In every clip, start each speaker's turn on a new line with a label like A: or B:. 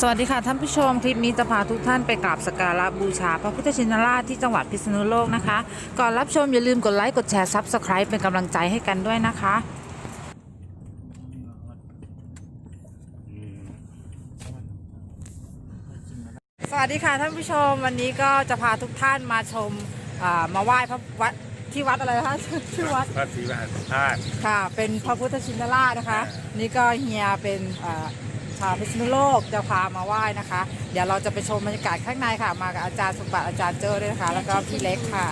A: สวัสดีค่ะท่านผู้ชม คลิปนี้จะพาทุกท่านไปกราบสักการะบูชา พระพุทธชินราชที่จังหวัดพิษณุโลกนะคะ ก่อนรับชมอย่าลืมกดไลค์กดแชร์ซับสไคร b ์เป็นกำลังใจให้กันด้วยนะคะสวัสดีค่ะท่านผู้ชมวันนี้ก็จะพาทุกท่านมาชมอ่ามาไหว้พระวัดที่วัดอะไรนะคะ ชื่อวัด
B: พระศรีมหาธาตุ
A: ค่ะ เป็นพระพุทธชินราชนะคะ นี่ก็เฮียเป็นอ่า ชาวพิษณุโลกจะพามาไหว้นะคะ เดี๋ยวเราจะไปชมบรรยากาศข้างในค่ะ มากับอาจารย์สมบัติอาจารย์เจอด้วยนะคะ แล้วก็พี่เล็กค่ะ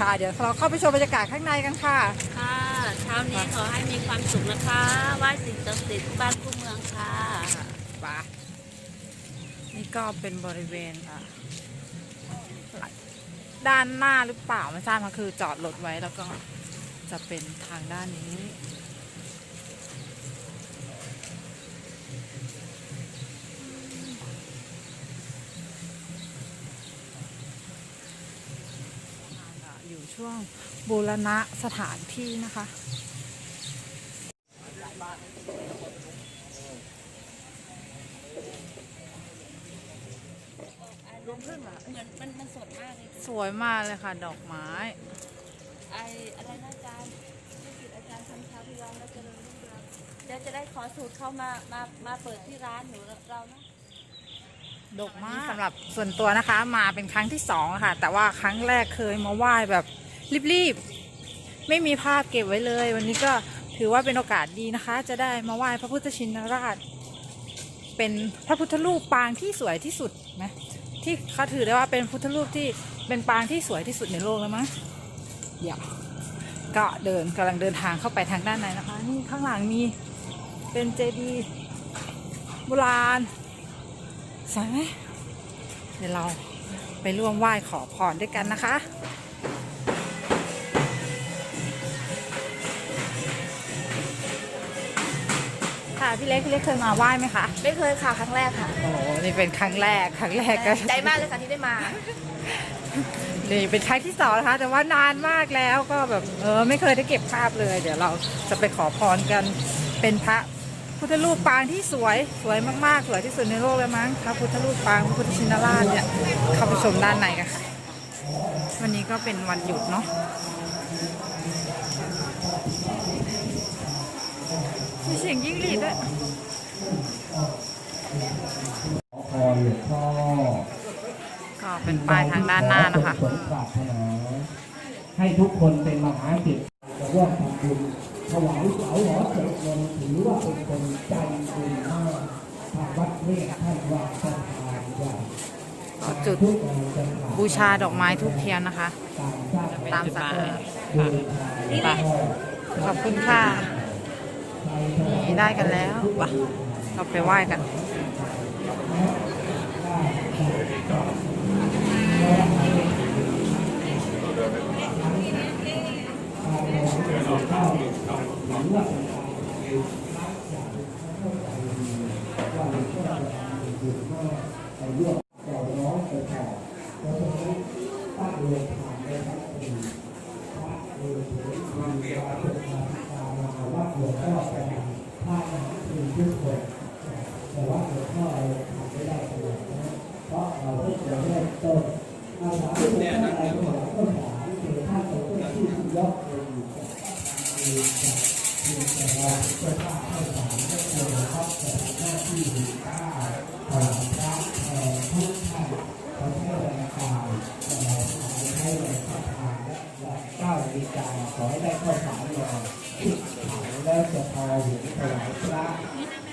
A: ค่ะ เดี๋ยวเราเข้าไปชมบรรยากาศข้างในกันค่ะ
C: ค่ะเช้านี้ขอให้มีความสุขนะคะไหว้สิ่งศักดิ์สิทธิ์บ้านผู้เมืองค่ะ
A: ปะนี่ก็เป็นบริเวณอะด้านหน้าหรือเปล่าไม่ทราบมันคือจอดรถไว้แล้วก็จะเป็นทางด้านนี้ ช่วงบูรณะสถานที่นะคะ
C: เหมือนมันมันสดมากเลย
A: สวยมากเลยค่ะ ดอกไม้
C: ไออะไรนะอาจารย์ที่กิจอาจารย์ทำชาพิยองแล้วเจริญรุ่งเรืองเดี๋ยวจะได้ขอสูตรเข้ามามามาเปิดที่ร้านหนูเรานะ
A: ดอกมากสำหรับส่วนตัวนะคะ มาเป็นครั้งที่สองอะค่ะ แต่ว่าครั้งแรกเคยมาไหว้แบบ รีบๆ ไม่มีภาพเก็บไว้เลย วันนี้ก็ถือว่าเป็นโอกาสดีนะคะ จะได้มาไหว้พระพุทธชินราช เป็นพระพุทธรูปปางที่สวยที่สุดนะที่เขาถือได้ว่าเป็นพุทธรูปที่เป็นปางที่สวยที่สุดในโลกแล้วมั้งเดี๋ยวก็เดินกำลังเดินทางเข้าไปทางด้านในนะคะ นี่ข้างหลังมีเป็นเจดีย์โบราณสวยไหมเดี๋ยวเราไปร่วมไหว้ขอพรด้วยกันนะคะ พี่เล็กพี่เล็กเคยมาไหว้ไหมคะ
D: ไม่เคยค่ะครั้งแรกค่ะ
A: โอ้โหนี่เป็นครั้งแรกครั้งแรกก็
D: ใจมากเลยค่ะที่ได้มา
A: นี่เป็นครั้งที่สองนะคะ แต่ว่านานมากแล้วก็แบบเออไม่เคยได้เก็บภาพเลย เดี๋ยวเราจะไปขอพรกันเป็นพระพุทธรูปปางที่สวยสวยมากๆสวยที่สุดในโลกเลยมั้งพระพุทธรูปปางพระพุทธชินราชเนี่ยเข้าไปชมด้านในกันค่ะวันนี้ก็เป็นวันหยุดเนาะ มีเสียงยิ่งหรีดด้วย
E: ขอหลวงพ่อ
A: ก็เป็นป้ายทางด้านหน้านะคะ
E: สมปรารถนาให้ทุกคนเป็นมหาจิตจะร่วมทำบุญถวายเสาหอเสกเงินถือว่าเป็นคนใจบุญมากทางวัดเรียกท่านว่าสถานใหญ่
A: ก็จุด
E: ทุกงานจะผ่าน
A: บูชาดอกไม้ทูบเทียนนะคะ
E: การสร้าง
A: ตามศรัทธา
E: บูชา
A: ขอบคุณค่ะ นี่ได้กันแล้วไปเราไปไหว้กัน
E: แต่ว่าหลวงพ่อเราทำไม่ได้ตลอดนะ เ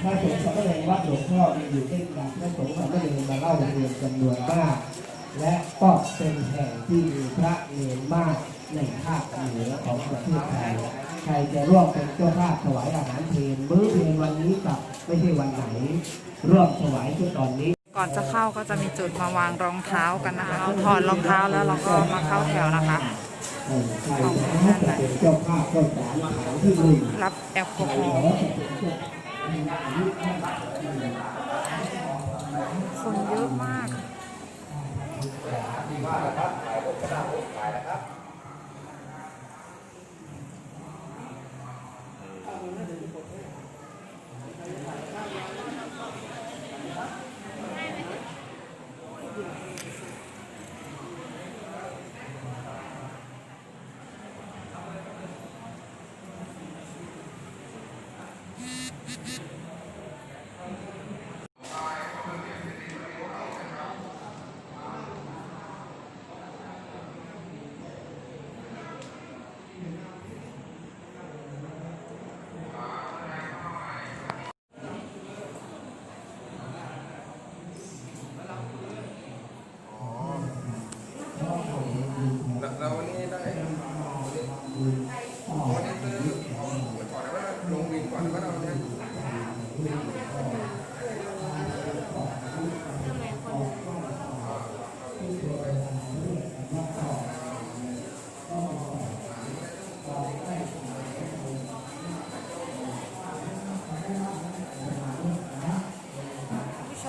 E: พระสงฆ์สามเณรวัดหลวงพ่อมีอยู่ด้วยกันพระสงฆ์สามเณรมาเล่าเรียนจำนวนมาก และก็เป็นแห่งที่มีพระเนรมากในภาคเหนือของประเทศไทย ใครจะร่วมเป็นเจ้าภาพถวายอาหารเพลมื้อเพลวันนี้กับไม่ใช่วันไหน ร่วมถวายที่ตอนนี้
A: ก่อนจะเข้าก็จะมีจุดมาวางรองเท้ากันนะคะเราถอดรองเท้าแล้วเราก็มาเข้าแถวนะคะ
E: เออใครจะเป็นเจ้าภาพก็สารขาวที่หนึ่ง
A: รับแอลกอฮอ
E: ขอ
A: ล์
E: จะเป็นเจ้า
A: คนเยอะมาก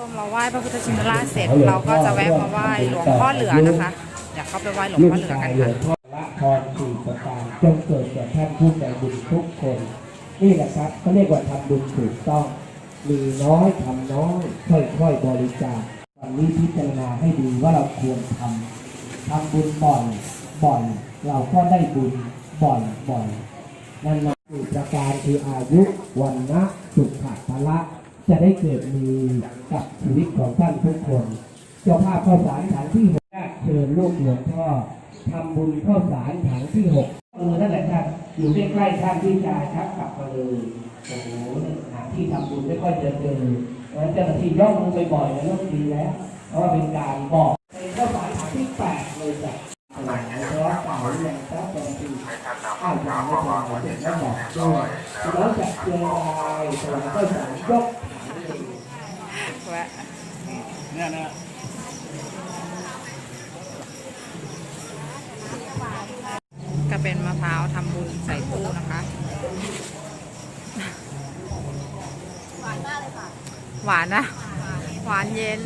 A: มเราไหว้พระพุทธชินราชเสร็จเราก็จะแวะมาไหว้หลวงพ่อเหลือนะคะเดี๋ยวเข้าไปไหว้หลวงพ่อเหลือกันค่ะ
E: งพ่อละพรสี่ประการจงเกิดแก่ท่านผู้ใจบุญทุกคน นี่แหละครับเขาเรียกว่าทำบุญถูกต้อง มีน้อยทำน้อย ค่อยๆบริจาควันนี้พิจารณาให้ดีว่าเราควรทำทำบุญบ่อยบ่อยเราก็ได้บุญบ่อยบ่อยนั่นแหละคือประการคืออายุวันนะสุขภาละ จะได้เกิดมีกับชีวิตของท่านทุกคน เจ้าภาพข้าวสารถังที่หกเชิญลูกหลวงพ่อทำบุญข้าวสารถังที่หกเออนั่นแหละครับอยู่ใกล้ๆท่านที่ชายครับกลับมาเลยโอ้โหหาที่ทำบุญไม่ค่อยจะเจอแล้วเจ้าหน้าที่ย่องลงไปบ่อยนะเรื่องดีแล้ว เพราะว่าเป็นการบอกเป็นข้าวสารถังที่แปดเลยจ้ะหลังแล้วเก่าแรงครับเจ้าหน้าที่อ้าวอย่างไม่พอเด็กแล้วบอกด้วยแล้วจะเจออะไรสวรรค์ข้าวสารยกถังเลย
A: แวะ
B: เนี่ยนะ
A: ก็เป็นมะพร้าวทำบุญใส่ตู้นะคะ หวานมากเลยค่ะ หวานนะ หวานเย็น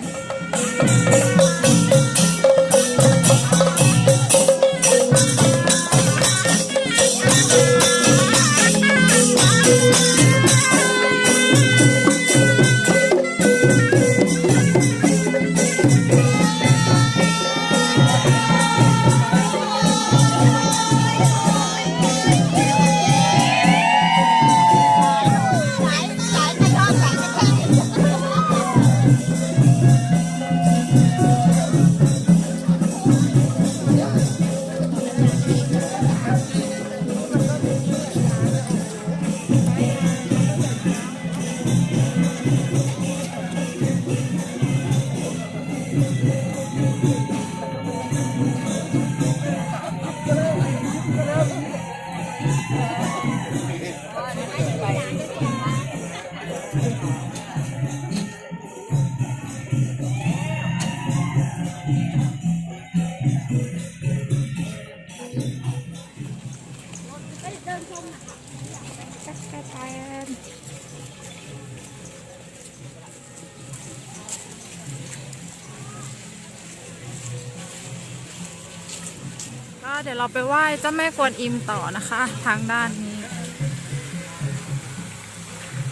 A: ก็เดี๋ยวเราไปไหว้เจ้าแม่กวนอิมต่อนะคะ ทางด้านนี้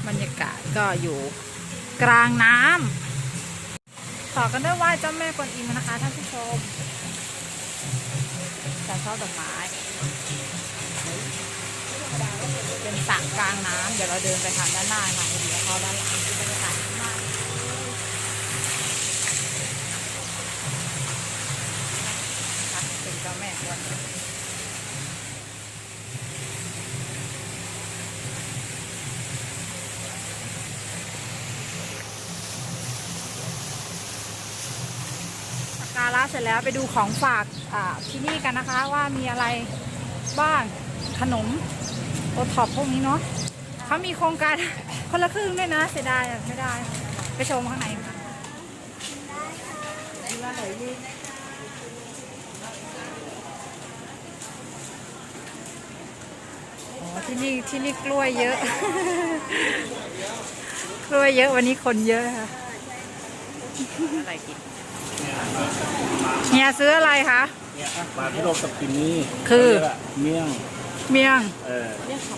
A: บรรยากาศก็อยู่กลางน้ำต่อกันด้วยไหว้เจ้าแม่กวนอิมนะคะท่านผู้ชมจากช่อดอกไม้ เป็นสระกลางน้ำเดี๋ยวเราเดินไปทางด้านหน้าค่ะเดี๋ยวเขาด้านหลังบรรยากาศดีมากนะคะเป็นเจ้าแม่กวนอิมสักการะเสร็จแล้วไปดูของฝากที่นี่กันนะคะว่ามีอะไรบ้างขนม โอท็อปพวกนี้เนาะเขามีโครงการคนละครึ่งด้วยนะ เสียดายอะไม่ได้ ไปชมข้างในค่ะดูว่าอร่อยดีอ๋อที่นี่ที่นี่กล้วยเยอะ กล้วยเยอะวันนี้คนเยอะค่ะอะไรกินเฮียซื้ออะไรคะ
B: เนี่ยอะปลาที่เรากับกินนี่
A: คือ
B: เขาเรียกว่าเมี่ยง
A: เมี่ยง
B: เออ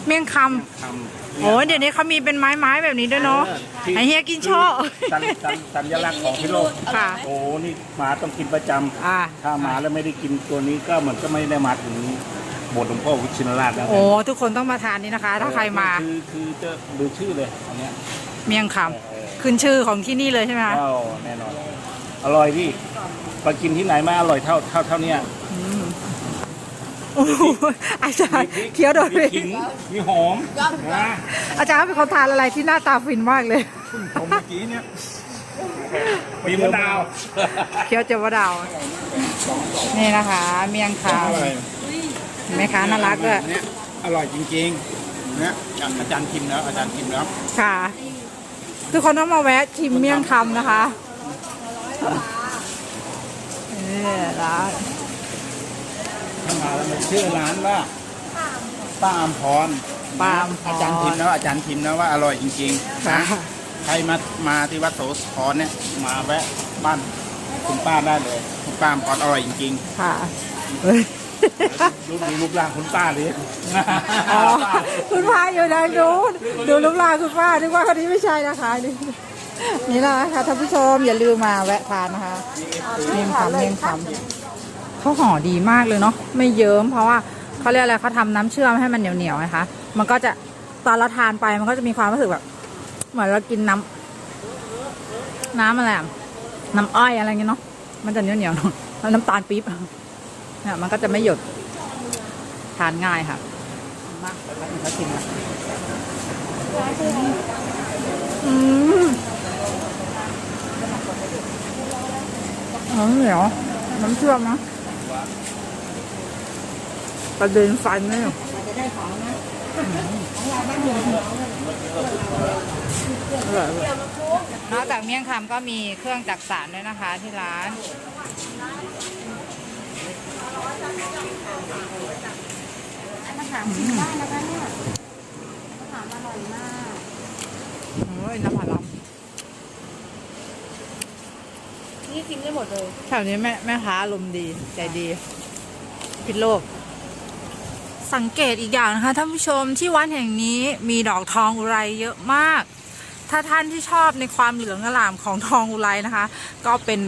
A: เมี่ยงค
B: ทำำ
A: โอ้เดี๋ยวนี้เขามีเป็นไม้ไม้ๆแบบนี้ด้วยเนาะ
B: ออที่
A: ไอเฮียกินชอบ
B: สัญสัญสัญลักษณ์ของพิโลก
A: ค่ะ
B: โอ้นี่หมาต้องกินประจำ
A: อ่า
B: ถ้าหมาแล้วไม่ได้กินตัวนี้ก็เหมือนก็ไม่ได้มาถึงโบสถ์หลวงพ่อวิชินราชแล้ว
A: โอ้ทุกคนต้องมาทานนี้นะคะ ถ้าใครมา
B: คือคือจะดูชื่อเลยอันเนี้ย
A: เมี่ยงค
B: เออำ
A: ขึ้นชื่อของที่นี่เลยใช่ไหมคะ
B: ก็แน่นอนอร่อยพี่ไปกินที่ไหนไม่อร่อยเท่าเท่าเท่าเนี้ย
A: โอ้โหอาจารย์เคี้ยวโดน
B: มี
A: ไป
B: ขิงมีหอมนะ
A: อาจารย์เป็นคนทานอะไรที่หน้าตาฟินมากเลย
B: ผมเมื่อกี้เนี่ยมีมะนาว
A: เคี้ยวเจาวดาวนี่นะคะ เมี่ยงคำเห็นไหมคะน่ารักด้วย
B: เนี่ยอร่อยจริงๆเนี่ยอาจารย์ชิมแล้วอาจารย์ชิมแล้ว
A: ค่ะ ทุกคนต้องมาแวะชิมเมี่ยงคำนะคะนี่ร้าน
B: ถ้ามาแล้วมันชื่อร้านว่าป้าอมพร
A: ปาล์มพร
B: อาจารย์ชิมแล้วอาจารย์ชิมแล้วว่าอร่อยจริงๆ
A: ค่ะ
B: นะใครมามาที่วัดโสธรเนี่ยมาแวะบ้านคุณป้าได้เลยคุณป้าพรอร่อยจริง
A: ค่ะ
B: ๆรูปดูรูปร่างคุณป้าเลย
A: อ๋อคุณป้าอยู่ด้านนู้นดูรูปร่างคุณป้านึกว่าคนนี้ไม่ใช่นะคะนี่นี่นะคะท่านผู้ชมอย่าลืมมาแวะทานนะคะเมี่ยงคำเมี่ยงคำ เขาห่อดีมากเลยเนาะไม่เยิ้มเพราะว่าเขาเรียกอะไรเขาทำน้ำเชื่อมให้มันเหนียวๆนะคะ มันก็จะตอนเราทานไปมันก็จะมีความรู้สึกแบบ เหมือนเรากินน้ำน้ำอะไรน้ำอ้อยอะไรเงี้ยเนาะมันจะเหนียวๆหน่อยแล้วน้ำตาลปี๊บเนี่ยมันก็จะไม่หยดทานง่ายค่ะมากแล้วถึงเขาชิมละอืมน้ำเหนียวน้ำเชื่อมนะ ประเด็นฟันเนี่ยอร่อยนอกจากเมี่ยงคำก็มีเครื่องจักสารด้วยนะคะที่ร้าน
C: มาถามชิมได้นะคะเนี่ยมาถามอร่อยมาก
A: โอ้ยน้ำผลไม้
C: นี่กินได้หมดเลย
A: แถวนี้แม่แม่ค้าอารมณ์ดี ใจดี พิษโลก สังเกตอีกอย่างนะคะท่านผู้ชมที่วัดแห่งนี้มีดอกทองอุไรเยอะมาก ถ้าท่านที่ชอบในความเหลืองอลามของทองอุไรนะคะ ก็เป็น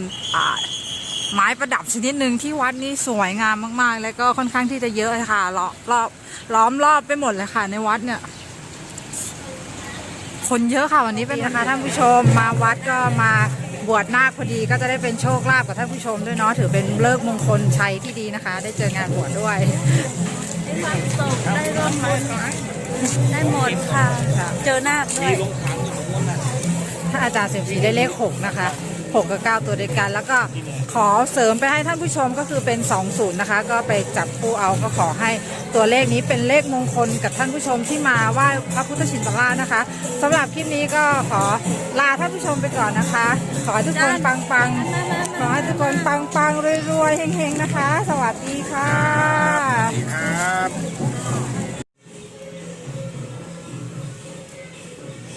A: ไม้ประดับชนิดหนึ่งที่วัดนี้สวยงามมากๆ แล้วก็ค่อนข้างที่จะเยอะเลยค่ะล้อมรอบล้อมรอบไปหมดเลยค่ะ ในวัดเนี่ย คนเยอะค่ะวันนี้เป็นนะคะท่านผู้ชมมาวัดก็มาบวชนาคพอดีก็จะได้เป็นโชคลาภกับท่านผู้ชมด้วยเนาะถือเป็นเลิกมงคลชัยที่ดีนะคะ ได้เจองานบวชด้วย
C: ได้ความสุขได้ร่วมบุญได้หมดค่ะ เจอหน้าคด้วย
A: ถ้าอาจารย์เสมศรีได้เลขหกนะคะหกกับเก้าตัวเดียวกัน แล้วก็ขอเสริมไปให้ท่านผู้ชมก็คือเป็น2 0นะคะ ก็ไปจับคู่เอาก็ขอให้ตัวเลขนี้เป็นเลขมงคลกับท่านผู้ชมที่มาไหว้พระพุทธชินราชนะคะสำหรับคลิปนี้ก็ขอลาท่านผู้ชมไปก่อนนะคะ ขอให้ทุกคนปังๆขอให้ทุกคนปังๆรวยๆเฮงๆนะคะ สวัสดีค่ะับ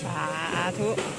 A: สาธุ